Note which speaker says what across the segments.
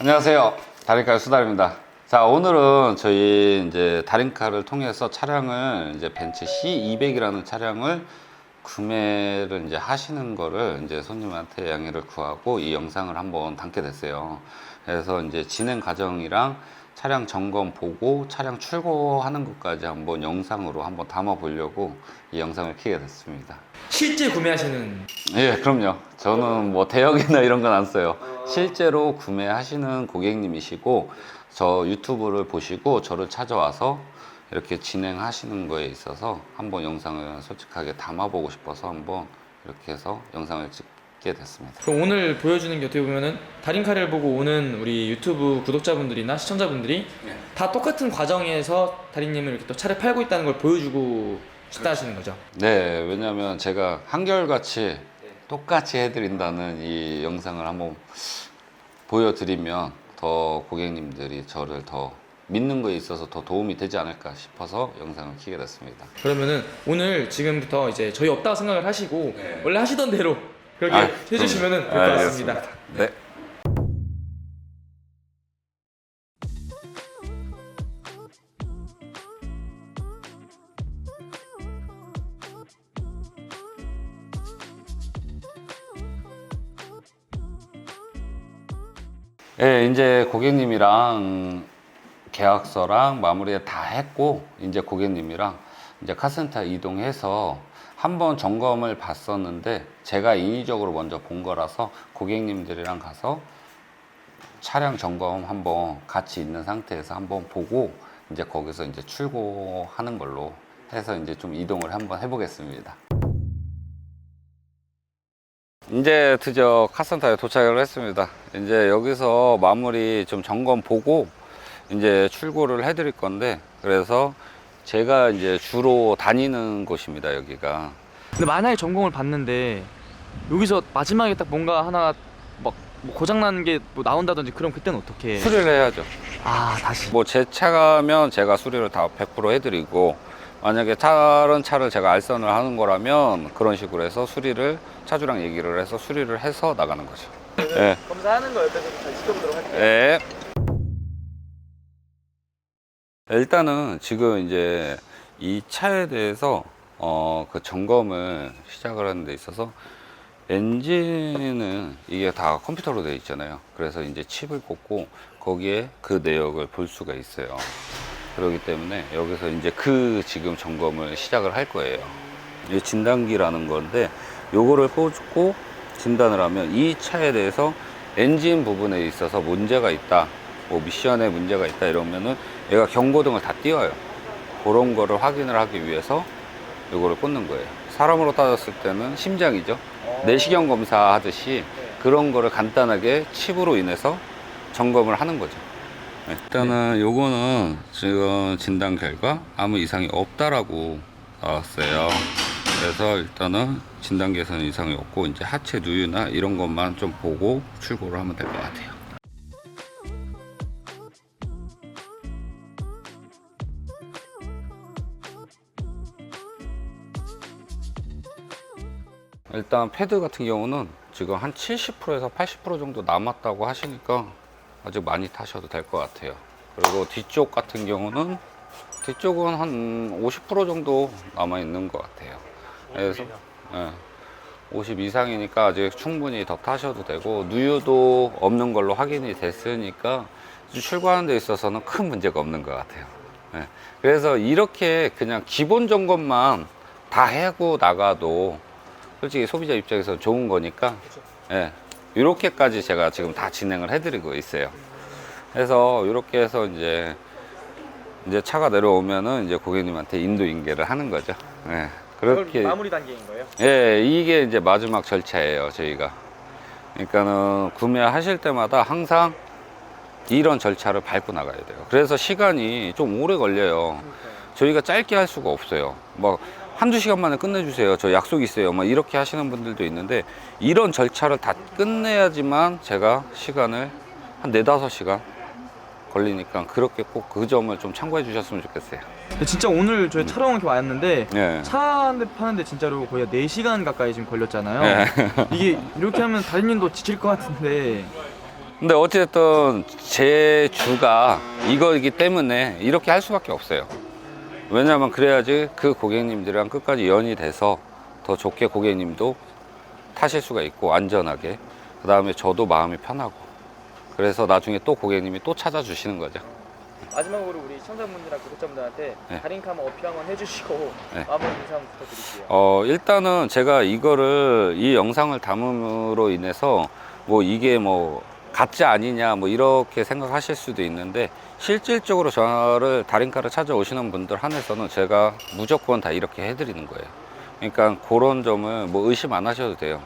Speaker 1: 안녕하세요. 다림카 의 수달입니다. 자, 오늘은 저희 이제 다림카를 통해서 차량을 이제 벤츠 C200이라는 차량을 구매를 이제 하시는 거를 이제 손님한테 양해를 구하고 이 영상을 한번 담게 됐어요. 그래서 이제 진행 과정이랑 차량 점검 보고 차량 출고하는 것까지 한번 영상으로 한번 담아 보려고 이 영상을 키게 됐습니다.
Speaker 2: 실제 구매하시는?
Speaker 1: 예, 그럼요. 저는 뭐 대역이나 이런 건 안 써요. 실제로 구매하시는 고객님이시고 저 유튜브를 보시고 저를 찾아와서 이렇게 진행하시는 거에 있어서 한번 영상을 솔직하게 담아보고 싶어서 한번 이렇게 해서 영상을 찍게 됐습니다.
Speaker 2: 그럼 오늘 보여주는 게 어떻게 보면은 다림카를 보고 오는 우리 유튜브 구독자분들이나 시청자분들이 네. 다 똑같은 과정에서 다림님을 이렇게 또 차를 팔고 있다는 걸 보여주고 싶다 하시는 거죠.
Speaker 1: 네, 왜냐하면 제가 한결같이 똑같이 해드린다는 이 영상을 한번 보여드리면 더 고객님들이 저를 더 믿는 거에 있어서 더 도움이 되지 않을까 싶어서 영상을 키게 됐습니다.
Speaker 2: 그러면은 오늘 지금부터 이제 저희 없다고 생각을 하시고 네. 원래 하시던 대로 그렇게 아, 해주시면될 것같습니다 아, 네.
Speaker 1: 예, 이제 고객님이랑 계약서랑 마무리 다 했고 이제 고객님이랑 이제 카센터 이동해서 한번 점검을 봤었는데 제가 인위적으로 먼저 본 거라서 고객님들이랑 가서 차량 점검 한번 같이 있는 상태에서 한번 보고 이제 거기서 이제 출고하는 걸로 해서 이제 좀 이동을 한번 해보겠습니다. 이제 드디어 카센터에 도착을 했습니다. 이제 여기서 마무리 좀 점검 보고 이제 출고를 해드릴 건데 그래서 제가 이제 주로 다니는 곳입니다 여기가.
Speaker 2: 근데 만약에 전공을 봤는데 여기서 마지막에 딱 뭔가 하나 막고장 뭐 나는 게뭐 나온다든지 그럼 그때는 어떻게?
Speaker 1: 수리를 해야죠.
Speaker 2: 아 다시.
Speaker 1: 뭐 제 차가면 제가 수리를 다 100% 해드리고 만약에 다른 차를 제가 알선을 하는 거라면 그런 식으로 해서 수리를 차주랑 얘기를 해서 수리를 해서 나가는 거죠.
Speaker 2: 네. 네. 검사하는 거 옆에서 잘 지켜보도록 할게요. 네.
Speaker 1: 네. 일단은 지금 이제 이 차에 대해서 어, 그 점검을 시작을 하는 데 있어서 엔진은 이게 다 컴퓨터로 되어 있잖아요. 그래서 이제 칩을 꽂고 거기에 그 내역을 볼 수가 있어요. 그러기 때문에 여기서 이제 그 지금 점검을 시작을 할 거예요. 이 진단기라는 건데 요거를 꽂고 진단을 하면 이 차에 대해서 엔진 부분에 있어서 문제가 있다 뭐 미션에 문제가 있다 이러면은 얘가 경고등을 다 띄워요 그런 거를 확인을 하기 위해서 요거를 꽂는 거예요 사람으로 따졌을 때는 심장이죠 내시경 검사 하듯이 그런 거를 간단하게 칩으로 인해서 점검을 하는 거죠 일단은 네. 요거는 지금 진단 결과 아무 이상이 없다라고 나왔어요. 그래서 일단은 진단 개선 이상이 없고 이제 하체 누유나 이런 것만 좀 보고 출고를 하면 될 것 같아요. 일단 패드 같은 경우는 지금 한 70%에서 80% 정도 남았다고 하시니까 아주 많이 타셔도 될 것 같아요 그리고 뒤쪽 같은 경우는 뒤쪽은 한 50% 정도 남아 있는 것 같아요 그래서 네, 50 예, 이상이니까 아직 충분히 더 타셔도 되고 누유도 없는 걸로 확인이 됐으니까 출고하는 데 있어서는 큰 문제가 없는 것 같아요 네. 그래서 이렇게 그냥 기본 점검만 다 하고 나가도 솔직히 소비자 입장에서 좋은 거니까 예. 이렇게까지 제가 지금 다 진행을 해드리고 있어요. 그래서 이렇게 해서 이제 이제 차가 내려오면은 이제 고객님한테 인도 인계를 하는 거죠. 예.
Speaker 2: 그렇게 마무리 단계인 거예요?
Speaker 1: 예, 이게 이제 마지막 절차예요, 저희가. 그러니까는 구매하실 때마다 항상 이런 절차를 밟고 나가야 돼요. 그래서 시간이 좀 오래 걸려요. 저희가 짧게 할 수가 없어요. 막 뭐 한두 시간 만에 끝내주세요. 저 약속 있어요. 막 이렇게 하시는 분들도 있는데 이런 절차를 다 끝내야지만 제가 시간을 한 네다섯 시간 걸리니까 그렇게 꼭 그 점을 좀 참고해 주셨으면 좋겠어요.
Speaker 2: 진짜 오늘 저희 음. 촬영 이렇게 왔는데 예. 차한 대 파는데 진짜로 거의 4시간 가까이 지금 걸렸잖아요. 예. 이게 이렇게 하면 다리님도 지칠 것 같은데
Speaker 1: 근데 어찌됐든 제 주가 이거이기 때문에 이렇게 할 수밖에 없어요. 왜냐하면 그래야지 그 고객님들이랑 끝까지 연이 돼서 더 좋게 고객님도 타실 수가 있고 안전하게 그 다음에 저도 마음이 편하고 그래서 나중에 또 고객님이 또 찾아주시는 거죠
Speaker 2: 마지막으로 우리 시청자분들이랑 구독자분들한테 네. 할인카마 어필 한번 해주시고 네. 마무리 인사 한번 부탁드릴게요
Speaker 1: 어, 일단은 제가 이거를 이 영상을 담음으로 인해서 뭐 이게 뭐 가짜 아니냐 뭐 이렇게 생각하실 수도 있는데 실질적으로 저를 다림카를 찾아오시는 분들 한해서는 제가 무조건 다 이렇게 해드리는 거예요. 그러니까 그런 점을 뭐 의심 안 하셔도 돼요.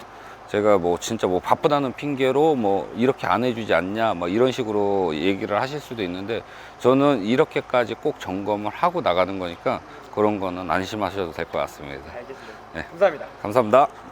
Speaker 1: 제가 뭐 진짜 뭐 바쁘다는 핑계로 뭐 이렇게 안 해주지 않냐 뭐 이런 식으로 얘기를 하실 수도 있는데 저는 이렇게까지 꼭 점검을 하고 나가는 거니까 그런 거는 안심하셔도 될 것 같습니다.
Speaker 2: 알겠습니다. 네. 감사합니다.
Speaker 1: 감사합니다.